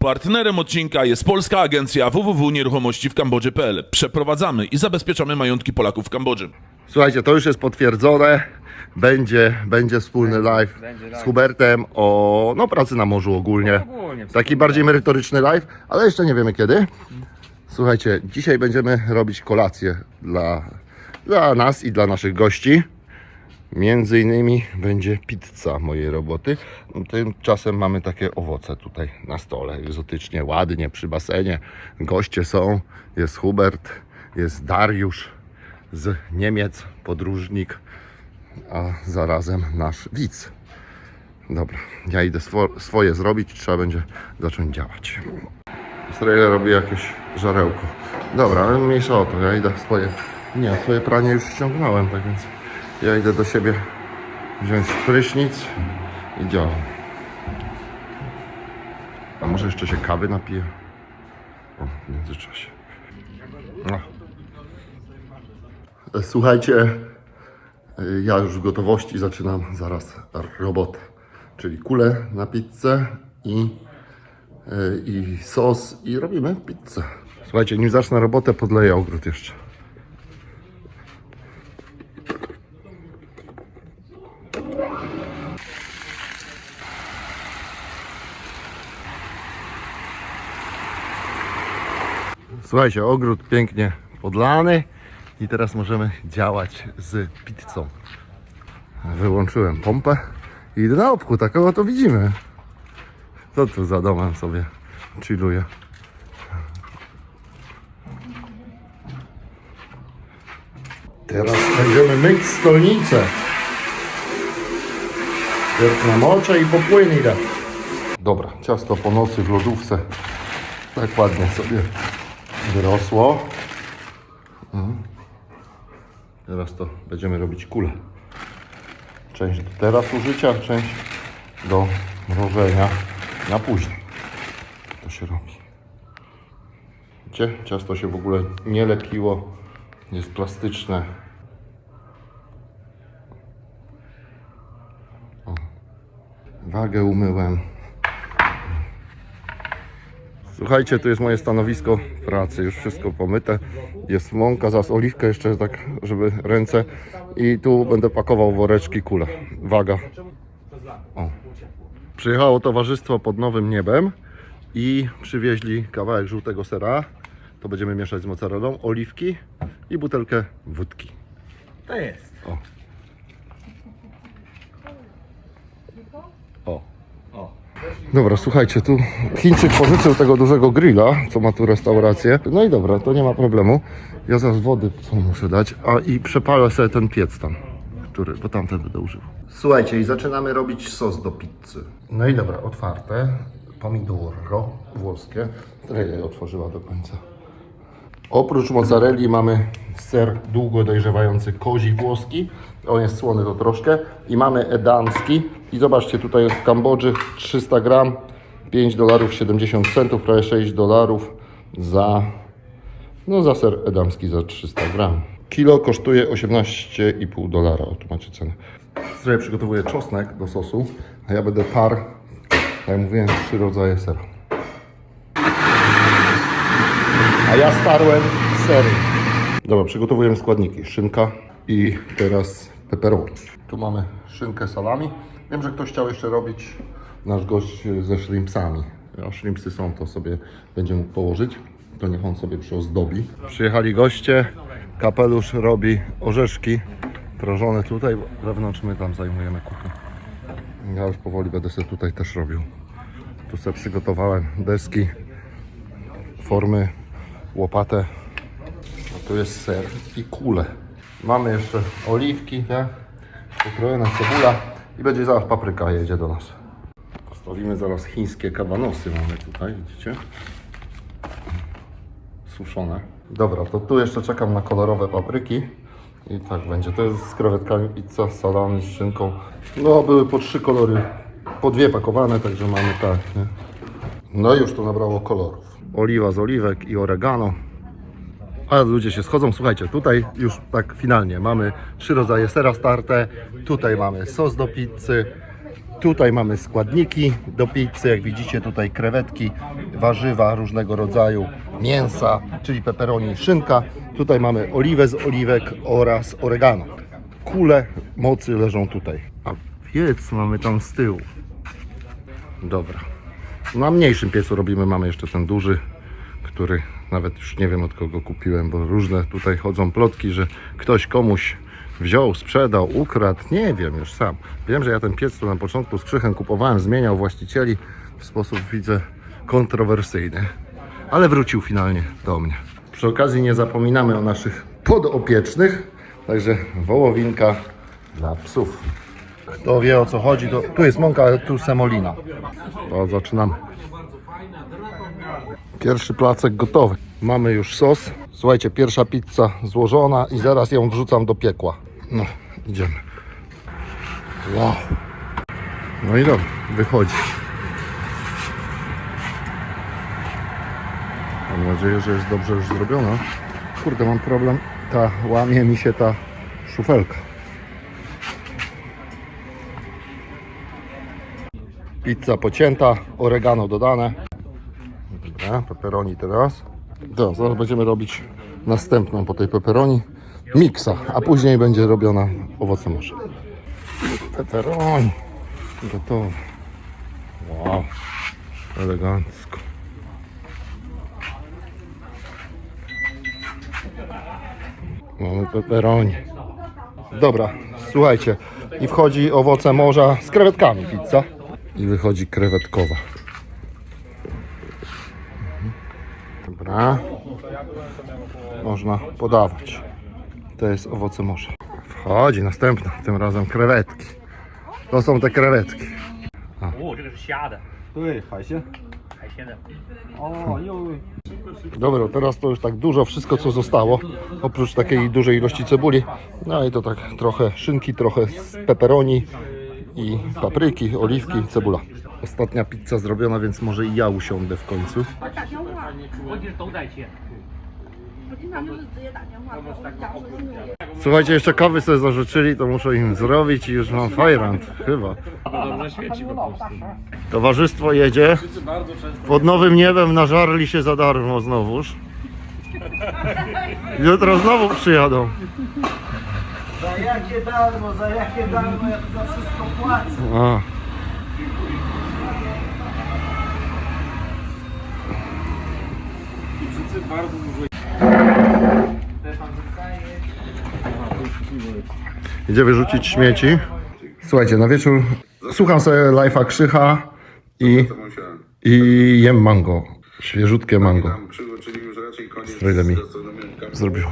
Partnerem odcinka jest polska agencja www.nieruchomości w Kambodży.pl. Przeprowadzamy i zabezpieczamy majątki Polaków w Kambodży. Słuchajcie, to już jest potwierdzone. Będzie, będzie wspólny live Będzie z live. Hubertem o no, pracy na morzu ogólnie. Ogólnie, Taki bardziej merytoryczny live, ale jeszcze nie wiemy kiedy. Słuchajcie, dzisiaj będziemy robić kolację dla, dla nas i dla naszych gości. Między innymi będzie pizza mojej roboty. Tymczasem mamy takie owoce tutaj na stole, egzotycznie, ładnie, przy basenie. Goście są, jest Hubert, jest Dariusz z Niemiec, podróżnik, a zarazem nasz widz. Dobra, ja idę swo, swoje zrobić, trzeba będzie zacząć działać. Strejler robi jakieś żarełko. Dobra, ale mniejsza o to, ja idę swoje... Nie, swoje pranie już ściągnąłem, tak więc ja idę do siebie wziąć prysznic i działam. A może jeszcze się kawy napiję? O, w międzyczasie. No. Słuchajcie, y, ja już w gotowości zaczynam zaraz robotę. Czyli kulę na pizzę i, y, i sos i robimy pizzę. Słuchajcie, nim zacznę robotę, podleję ogród jeszcze. Słuchajcie, ogród pięknie podlany i teraz możemy działać z pizzą. Wyłączyłem pompę i idę na obchód, takowo to widzimy. Co tu za domem sobie chilluje. Teraz będziemy myć stolnicę. Pierw namoczę i popłynie. Dobra, ciasto po nocy w lodówce. Tak ładnie sobie wyrosło. Mhm. Teraz to będziemy robić kulę. Część do teraz użycia, część do mrożenia na później. To się robi. Widzicie? Ciasto się w ogóle nie lepiło. Jest plastyczne. O. Wagę umyłem. Słuchajcie, tu jest moje stanowisko pracy, już wszystko pomyte. Jest mąka, zaraz oliwkę jeszcze tak, żeby ręce. I tu będę pakował woreczki kule. Waga. O. Przyjechało towarzystwo pod nowym niebem i przywieźli kawałek żółtego sera. To będziemy mieszać z mozzarellą, oliwki i butelkę wódki. To jest. O. O. Dobra, słuchajcie, tu Chińczyk pożyczył tego dużego grilla, co ma tu restaurację. No i dobra, to nie ma problemu. Ja zaraz wody co muszę dać, a i przepalę sobie ten piec tam, który, bo tamten będę używał. Słuchajcie, i zaczynamy robić sos do pizzy. No i dobra, otwarte. Pomidoro włoskie. Treja otworzyła do końca. Oprócz mozzarelli mamy ser długo dojrzewający kozi włoski. On jest słony to troszkę. I mamy edamski. I zobaczcie, tutaj jest w Kambodży 300 gram, 5 dolarów 70 centów, prawie 6 dolarów za, no za ser edamski za 300 gram. Kilo kosztuje 18,5 dolara. O, tu macie cenę. Sobie przygotowuję czosnek do sosu, a ja będę par, tak jak mówiłem, trzy rodzaje sera. A ja starłem sery. Dobra, przygotowujemy składniki. Szynka i teraz pepperoni. Tu mamy szynkę salami. Wiem, że ktoś chciał jeszcze robić nasz gość ze shrimpsami. A shrimpsy są, to sobie będzie mógł położyć. To niech on sobie przyozdobi. Przyjechali goście. Kapelusz robi orzeszki prożone tutaj. Wewnątrz my tam zajmujemy kuchnię. Ja już powoli będę sobie tutaj też robił. Tu sobie przygotowałem deski, formy łopatę. A tu jest ser i kule. Mamy jeszcze oliwki, tak? Pokrojona cebula i będzie zaraz papryka jedzie do nas. Postawimy zaraz chińskie kabanosy mamy tutaj, widzicie? Suszone. Dobra, to tu jeszcze czekam na kolorowe papryki. I tak będzie. To jest z krewetkami pizza, z salami, z szynką. No, były po trzy kolory, po dwie pakowane, także mamy tak, nie? No już to nabrało kolorów. Oliwa z oliwek i oregano. A ludzie się schodzą. Słuchajcie, tutaj już tak finalnie mamy trzy rodzaje sera starte. Tutaj mamy sos do pizzy. Tutaj mamy składniki do pizzy, jak widzicie tutaj krewetki, warzywa różnego rodzaju, mięsa, czyli pepperoni, szynka. Tutaj mamy oliwę z oliwek oraz oregano. Kule mocy leżą tutaj. A piec mamy tam z tyłu. Dobra. Na mniejszym piecu robimy, mamy jeszcze ten duży, który nawet już nie wiem od kogo kupiłem, bo różne tutaj chodzą plotki, że ktoś komuś wziął, sprzedał, ukradł, nie wiem już sam. Wiem, że ja ten piec tu na początku z Krzychem kupowałem, zmieniał właścicieli w sposób widzę kontrowersyjny, ale wrócił finalnie do mnie. Przy okazji nie zapominamy o naszych podopiecznych, także wołowinka dla psów. Kto wie o co chodzi, to tu jest mąka, ale tu semolina. To zaczynamy. Pierwszy placek gotowy. Mamy już sos. Słuchajcie, pierwsza pizza złożona i zaraz ją wrzucam do piekła. No, idziemy. Wow. No i dobra, wychodzi. Mam nadzieję, że jest dobrze już zrobiona. Kurde, mam problem. Ta łamie mi się ta szufelka. Pizza pocięta, oregano dodane. Dobra, pepperoni teraz. To, zaraz będziemy robić następną po tej pepperoni. Miksa, a później będzie robiona owoce morza. Pepperoni. Gotowe. Wow. Elegancko. Mamy pepperoni. Dobra, słuchajcie. I wchodzi owoce morza z krewetkami pizza. I wychodzi krewetkowa. Można podawać. To jest owoce morza. Wchodzi następna, tym razem krewetki. To są te krewetki. Dobra, teraz to już tak dużo, wszystko co zostało, oprócz takiej dużej ilości cebuli, no i to tak trochę szynki, trochę z peperoni i papryki, oliwki, cebula ostatnia pizza zrobiona, więc może i ja usiądę w końcu. Słuchajcie, jeszcze kawy sobie zażyczyli, to muszę im zrobić i już mam fajrant, chyba. Towarzystwo jedzie. Pod nowym niebem nażarli się za darmo znowuż. Jutro znowu przyjadą. Za jakie darmo, za jakie darmo, ja to wszystko płacę. A. Idzie wyrzucić śmieci. Słuchajcie, na wieczór słucham sobie live'a Krzycha i, i jem mango. Świeżutkie mango. Raczej koniec z zrobiło.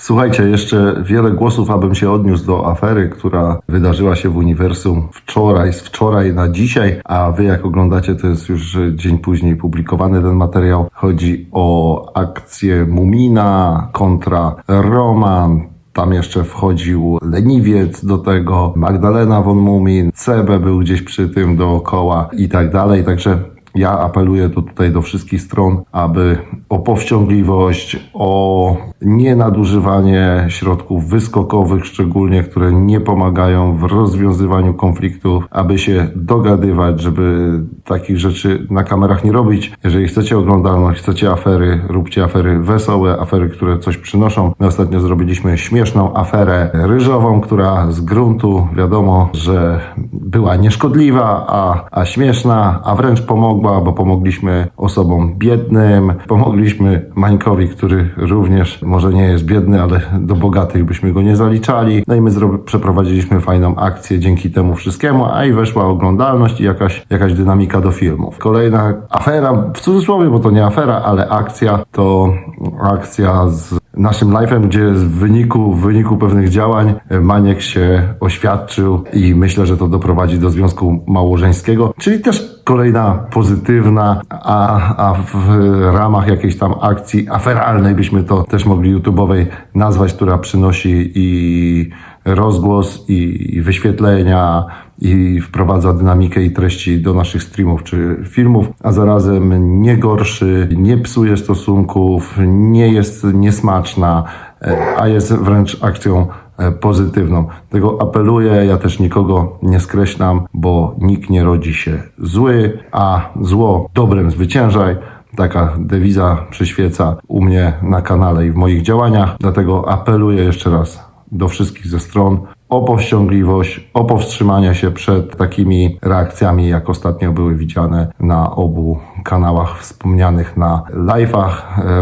Słuchajcie, jeszcze wiele głosów, abym się odniósł do afery, która wydarzyła się w uniwersum wczoraj, z wczoraj na dzisiaj, a wy jak oglądacie, to jest już dzień później publikowany ten materiał. Chodzi o akcję Mumina kontra Roman. Tam jeszcze wchodził Leniwiec do tego, Magdalena von Mumin, Cebe był gdzieś przy tym dookoła i tak dalej. Także ja apeluję tu tutaj do wszystkich stron, aby o powściągliwość, o nienadużywanie środków wyskokowych, szczególnie, które nie pomagają w rozwiązywaniu konfliktów, aby się dogadywać, żeby takich rzeczy na kamerach nie robić. Jeżeli chcecie oglądalność, chcecie afery, róbcie afery wesołe, afery, które coś przynoszą. My ostatnio zrobiliśmy śmieszną aferę ryżową, która z gruntu wiadomo, że była nieszkodliwa, a, a śmieszna, a wręcz pomogła, bo pomogliśmy osobom biednym, pomogliśmy Mańkowi, który również może nie jest biedny, ale do bogatych byśmy go nie zaliczali. No i my przeprowadziliśmy fajną akcję dzięki temu wszystkiemu, a i weszła oglądalność i jakaś, jakaś dynamika do filmów. Kolejna afera, w cudzysłowie, bo to nie afera, ale akcja, to akcja z naszym live'em, gdzie w wyniku, w wyniku pewnych działań e, Maniek się oświadczył i myślę, że to doprowadzi do związku małżeńskiego, czyli też kolejna pozytywna, a, a w ramach jakiejś tam akcji aferalnej byśmy to też mogli YouTube'owej nazwać, która przynosi i rozgłos i, i wyświetlenia i wprowadza dynamikę i treści do naszych streamów czy filmów, a zarazem nie gorszy, nie psuje stosunków, nie jest niesmaczna, e, a jest wręcz akcją e, pozytywną. Tego apeluję, ja też nikogo nie skreślam, bo nikt nie rodzi się zły, a zło dobrem zwyciężaj. Taka dewiza przyświeca u mnie na kanale i w moich działaniach. Dlatego apeluję jeszcze raz do wszystkich ze stron o powściągliwość, o powstrzymanie się przed takimi reakcjami, jak ostatnio były widziane na obu kanałach wspomnianych na live'ach.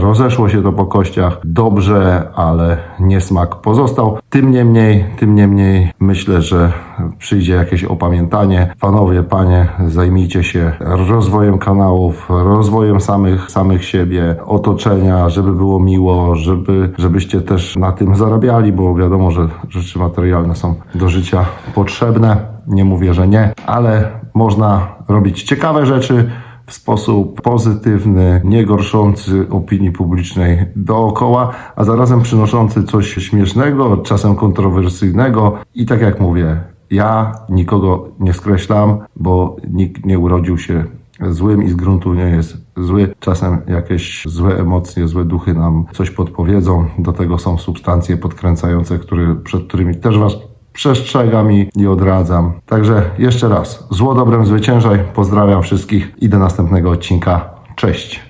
Rozeszło się to po kościach dobrze, ale niesmak pozostał. Tym niemniej, tym niemniej myślę, że przyjdzie jakieś opamiętanie. Panowie, panie, zajmijcie się rozwojem kanałów, rozwojem samych, samych siebie, otoczenia, żeby było miło, żeby, żebyście też na tym zarabiali, bo wiadomo, że rzeczy materialne są do życia potrzebne. Nie mówię, że nie, ale można robić ciekawe rzeczy w sposób pozytywny, nie gorszący opinii publicznej dookoła, a zarazem przynoszący coś śmiesznego, czasem kontrowersyjnego i tak jak mówię, ja nikogo nie skreślam, bo nikt nie urodził się złym i z gruntu nie jest zły. Czasem jakieś złe emocje, złe duchy nam coś podpowiedzą. Do tego są substancje podkręcające, które, przed którymi też Was przestrzegam i, odradzam. Także jeszcze raz, zło dobrem zwyciężaj. Pozdrawiam wszystkich i do następnego odcinka. Cześć!